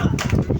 Come on.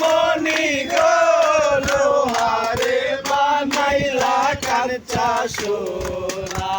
মনি গলো হারে বানাইলা কাঞ্চা সোনা।